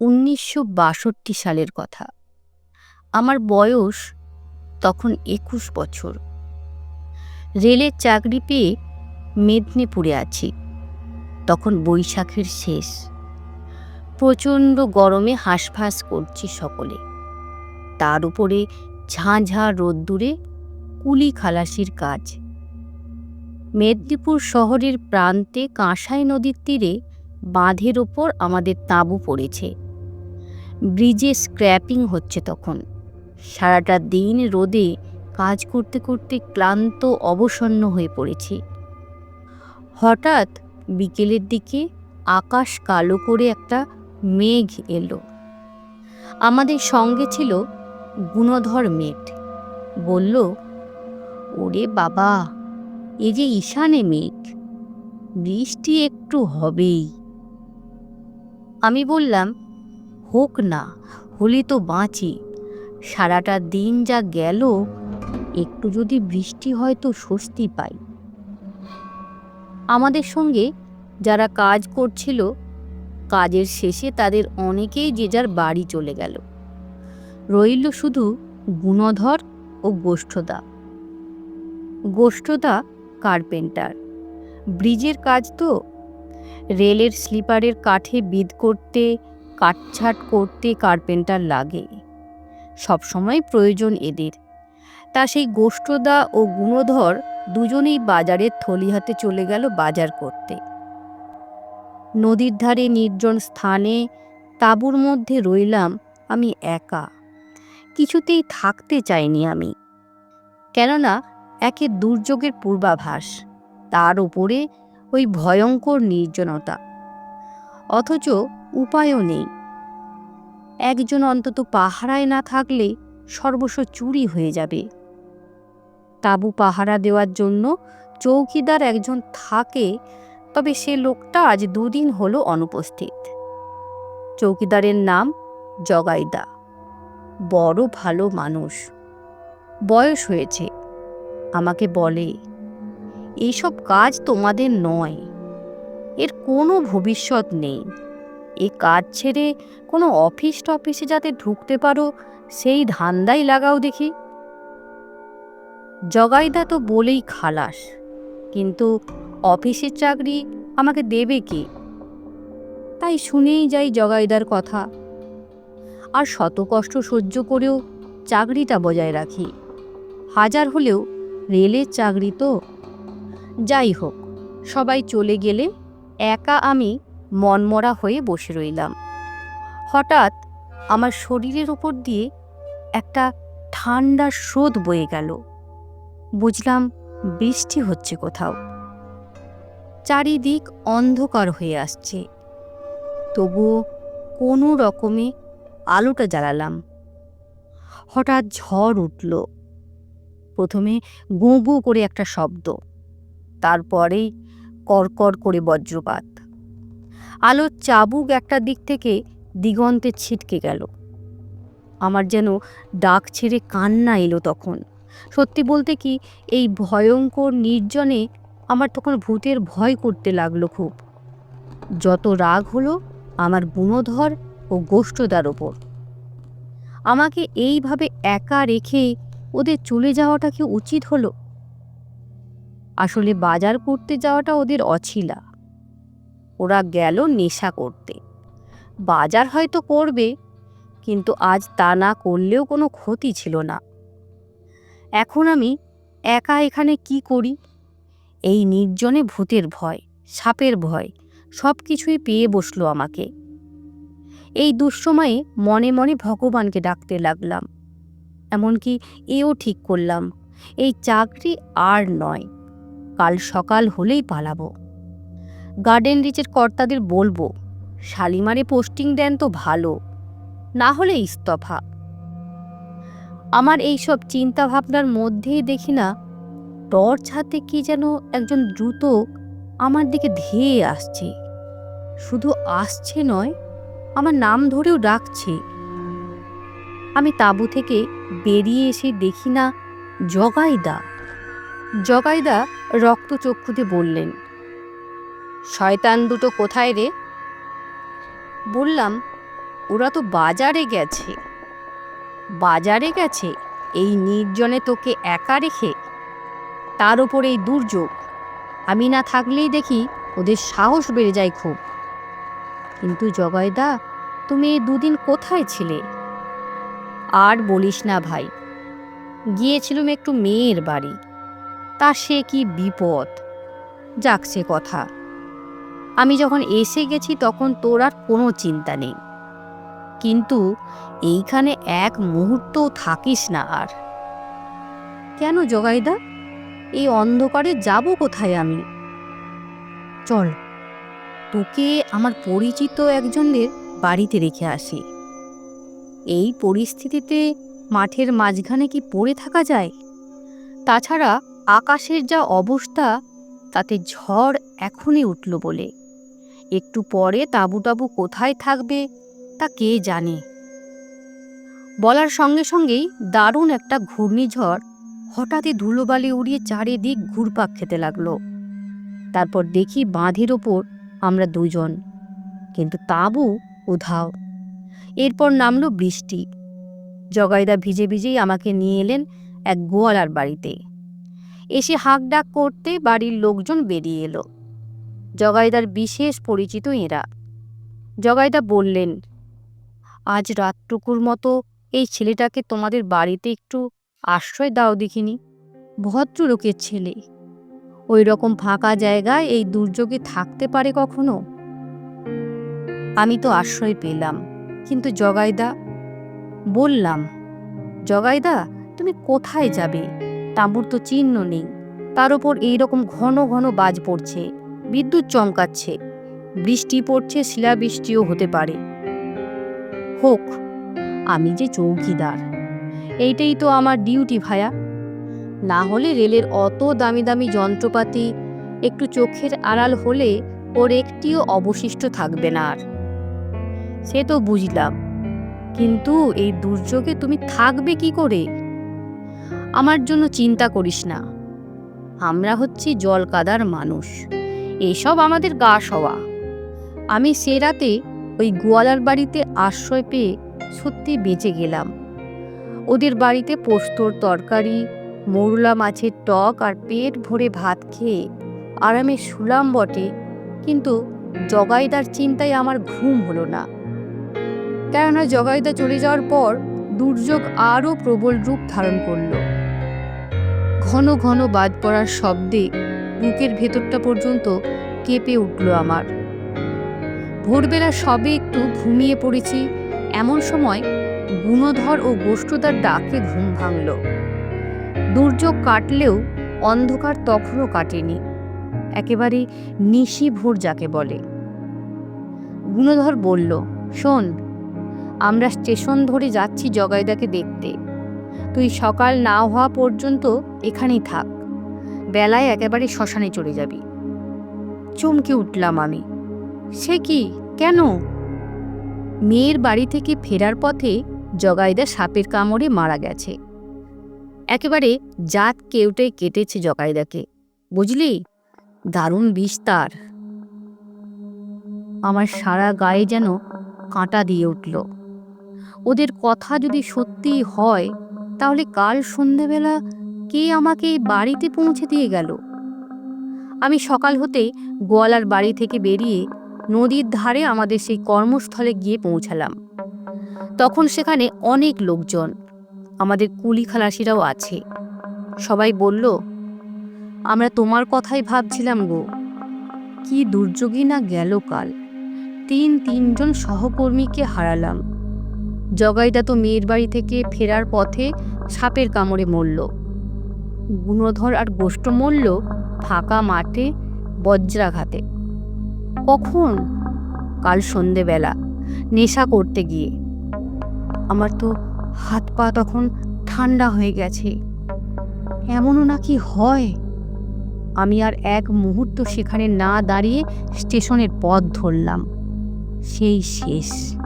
উনিশশো বাষট্টি সালের কথা। আমার বয়স তখন একুশ বছর। রেলের চাকরি পেয়ে মেদিনীপুরে আছি। তখন বৈশাখের শেষ। প্রচণ্ড গরমে হাঁসফাঁস করছি সকলে। তার উপরে ঝাঁঝা রোদ্দুরে কুলি খালাসির কাজ। মেদিনীপুর শহরের প্রান্তে কাঁসাই নদীর তীরে বাঁধের ওপর আমাদের তাঁবু পড়েছে। ব্রিজে স্ক্র্যাপিং হচ্ছে তখন। সারাটা দিন রোদে কাজ করতে করতে ক্লান্ত, অবসন্ন হয়ে পড়েছি। হঠাৎ বিকেলের দিকে আকাশ কালো করে একটা মেঘ এলো। আমাদের সঙ্গে ছিল গুণধর মেট। বলল, ওরে বাবা, এ যে ঈশানে মেঘ, বৃষ্টি একটু হবেই। আমি বললাম হোক না, হলে তো বাঁচি। সারাটা দিন যা গেল, একটু যদি বৃষ্টি হয় তো স্বস্তি পাই। আমাদের সঙ্গে যারা কাজ করছিল, কাজের শেষে তাদের অনেকেই যে যার বাড়ি চলে গেল। রইল শুধু গুণধর ও গোষ্ঠদা। গোষ্ঠদা কার্পেন্টার। ব্রিজের কাজ তো, রেলের স্লিপারের কাঠে বিদ করতে কাটছাট করতে কার্পেন্টার লাগে। সবসময় প্রয়োজন এদের। তা সেই গোষ্ঠদা ও গুণধর দুজনেই বাজারের থলি হাতে চলে গেল বাজার করতে। নদীর ধারে নির্জন স্থানে তাঁবুর মধ্যে রইলাম আমি একা। কিছুতেই থাকতে চাইনি আমি। কেননা একে দুর্যোগের পূর্বাভাস, তার উপরে ওই ভয়ঙ্কর নির্জনতা। অথচ উপায়ও নেই। একজন অন্তত পাহারায় না থাকলে সর্বস্ব চুরি হয়ে যাবে। তাবু পাহারা দেওয়ার জন্য চৌকিদার একজন থাকে, তবে সে লোকটা আজ দুদিন হলো অনুপস্থিত। চৌকিদারের নাম জগাইদা। বড় ভালো মানুষ। বয়স হয়েছে। আমাকে বলে এইসব কাজ তোমাদের নয়। এর কোনো ভবিষ্যৎ নেই। এ কাজ ছেড়ে কোনো অফিস টফিসে যাতে ঢুকতে পারো, সেই ধান্দাই লাগাও দেখি। জগাইদা তো বলেই খালাস, কিন্তু অফিসের চাকরি আমাকে দেবে কে? তাই শুনেই যাই জগাইদার কথা। আর শত কষ্ট সহ্য করেও চাকরিটা বজায় রাখি। হাজার হলেও রেলের চাকরি তো। যাই হোক, সবাই চলে গেলে একা আমি মনমরা হয়ে বসে রইলাম। হঠাৎ আমার শরীরের ওপর দিয়ে একটা ঠান্ডা স্রোত বয়ে গেল। বুঝলাম বৃষ্টি হচ্ছে কোথাও। চারিদিক অন্ধকার হয়ে আসছে। তবুও কোনো রকমে আলোটা জ্বালালাম। হঠাৎ ঝড় উঠল। প্রথমে গুঁ করে একটা শব্দ, তারপরেই কড়কড় করে বজ্রপাত। আলোর চাবুক একটা দিক থেকে দিগন্তে ছিটকে গেল। আমার যেন ডাক ছেড়ে কান্না এলো তখন। সত্যি বলতে কি, এই ভয়ঙ্কর নির্জনে আমার তখন ভূতের ভয় করতে লাগল খুব। যত রাগ হলো আমার বুনোধর ও গোষ্ঠদার ওপর। আমাকে এইভাবে একা রেখে ওদের চলে যাওয়াটা কি উচিত হলো? আসলে বাজার করতে যাওয়াটা ওদের অছিলা। ওরা গেল নেশা করতে। বাজার হয়তো করবে, কিন্তু আজ তা না করলেও কোনো ক্ষতি ছিল না। এখন আমি একা এখানে কি করি? এই নির্জনে ভূতের ভয়, সাপের ভয় সব কিছুই পেয়ে বসল আমাকে। এই দুঃসময়ে মনে মনে ভগবানকে ডাকতে লাগলাম। এমনকি এও ঠিক করলাম, এই চাকরি আর নয়, কাল সকাল হলেই পালাবো। গার্ডেন রিচের কর্তাদের বলব, শালিমারে পোস্টিং দেন তো ভালো, না হলে ইস্তফা। আমার এই সব চিন্তা ভাবনার মধ্যেই দেখি না, টর্চ হাতে কি যেন একজন দ্রুত আমার দিকে ধেয়ে আসছে। শুধু আসছে নয়, আমার নাম ধরেও ডাকছে। আমি তাঁবু থেকে বেরিয়ে এসে দেখি না জগাইদা। জগাইদা রক্তচক্ষুতে বললেন শয়তান দুটো কোথায় রে? বললাম, ওরা তো বাজারে গেছে। বাজারে গেছে, এই নির্জনে তোকে একা রেখে। তার ওপর এই দুর্যোগ। আমি না থাকলেই দেখি ওদের সাহস বেড়ে যায় খুব। কিন্তু জগাইদা তুমি দুদিন কোথায় ছিলে? আর বলিস না ভাই, গিয়েছিলুম একটু মেয়ের বাড়ি। তা সে কি বিপদ? যাক সে কথা। আমি যখন এসে গেছি তখন তোর আর কোনো চিন্তা নেই। কিন্তু এইখানে এক মুহূর্তও থাকিস না আর। কেন জগাইদা? এই অন্ধকারে যাব কোথায় আমি? চল, তোকে আমার পরিচিত একজনের বাড়িতে রেখে আসি। এই পরিস্থিতিতে মাঠের মাঝখানে কি পড়ে থাকা যায়? তাছাড়া আকাশের যা অবস্থা, তাতে ঝড় এখনই উঠল বলে। একটু পরে তাবু টাবু কোথায় থাকবে তা কে জানে। বলার সঙ্গে সঙ্গেই দারুণ একটা ঘূর্ণিঝড় হঠাৎই ধুলোবালি উড়িয়ে চারিদিক ঘুরপাক খেতে লাগল। তারপর দেখি বাঁধের ওপর আমরা দুজন, কিন্তু তাবু উধাও। এরপর নামলো বৃষ্টি। জগাইদা ভিজে ভিজেই আমাকে নিয়ে এলেন এক গোয়ালার বাড়িতে। এসে হাঁক ডাক করতে বাড়ির লোকজন বেরিয়ে এলো। জগাইদার বিশেষ পরিচিত এরা। জগাইদা বললেন, আজ রাতটুকুর মতো এই ছেলেটাকে তোমাদের বাড়িতে একটু আশ্রয় দাও দেখিনি। ভদ্রলোকের ছেলে। ওই রকম ফাঁকা জায়গায় এই দুর্যোগে থাকতে পারে কখনো? আমি তো আশ্রয় পেলাম, কিন্তু জগাইদা, বললাম, জগাইদা, তুমি কোথায় যাবে? তাঁবুর তো চিহ্ন নেই। তার ওপর এইরকম ঘন ঘন বাজ পড়ছে। বিদ্যুৎ চমকাচ্ছে। বৃষ্টি পড়ছে, শিলাবৃষ্টিও হতে পারে। হোক, আমি যে চৌকিদার। এইটাই তো আমার ডিউটি ভায়া। না হলে রেলের অত দামি দামি যন্ত্রপাতি একটু চোখের আড়াল হলে ওর একটিও অবশিষ্ট থাকবে না আর। সে তো বুঝলাম। কিন্তু এই দুর্যোগে তুমি থাকবে কি করে? আমার জন্য চিন্তা করিস না। আমরা হচ্ছি জল কাদার মানুষ। এসব আমাদের গা সওয়া আমি সে রাতে ওই গোয়ালার বাড়িতে আশ্রয় পেয়ে সত্যি বেঁচে গেলাম। ওদের বাড়িতে পোস্তর তরকারি, মোরলা মাছের টক আর পেট ভরে ভাত খেয়ে আরামে শুলাম বটে, কিন্তু জগাইদার চিন্তায় আমার ঘুম হলো না। কেননা জগাইদা চলে যাওয়ার পর দুর্যোগ আরও প্রবল রূপ ধারণ করল। ঘন ঘন বাদ পড়ার শব্দে বুকের ভেতরটা পর্যন্ত কেঁপে উঠল আমার। ভোরবেলা সবে একটু ঘুমিয়ে পড়েছি, এমন সময় গুণধর ও গোষ্ঠদার ডাকে ঘুম ভাঙল। দুর্যোগ কাটলেও অন্ধকার তখনও কাটেনি, একেবারে নিশি ভোর যাকে বলে। গুণধর বলল, শোন, আমরা স্টেশন ধরে যাচ্ছি জগাইদাকে দেখতে। তুই সকাল না হওয়া পর্যন্ত এখানেই থাক। বেলায় একেবারে শ্মশানে চলে যাবি। চমকে উঠলাম আমি। সে কি? কেন? মেয়ের বাড়ি থেকে ফেরার পথে জগাইদা সাপের কামড়ে মারা গেছে। একেবারে জাত কেউটে কেটেছে জগাইদাকে। বুঝলি? দারুণ বিষ তার। আমার সারা গায়ে যেন কাঁটা দিয়ে উঠল। ওদের কথা যদি সত্যি হয়, তাহলে কাল সন্ধেবেলা কে আমাকে বাড়িতে পৌঁছে দিয়ে গেল? আমি সকাল হতে গোয়ালার বাড়ি থেকে বেরিয়ে নদীর ধারে আমাদের সেই কর্মস্থলে গিয়ে পৌঁছালাম। তখন সেখানে অনেক লোকজন, আমাদের কুলি খালাসিরাও আছে। সবাই বলল, আমরা তোমার কথাই ভাবছিলাম গো। কি দুর্যোগই না গেল কাল। তিন তিনজন সহকর্মীকে হারালাম। জগাইদা তো মেয়ের বাড়ি থেকে ফেরার পথে সাপের কামড়ে মরল। গুণধর আর গোষ্ঠ মরল ফাঁকা মাঠে বজ্রাঘাতে। কখন? কাল সন্ধেবেলা, নেশা করতে গিয়ে। আমার তো হাত পা তখন ঠান্ডা হয়ে গেছে। এমনও নাকি হয়? আমি আর এক মুহূর্ত সেখানে না দাঁড়িয়ে স্টেশনের পথ ধরলাম। সেই শেষ।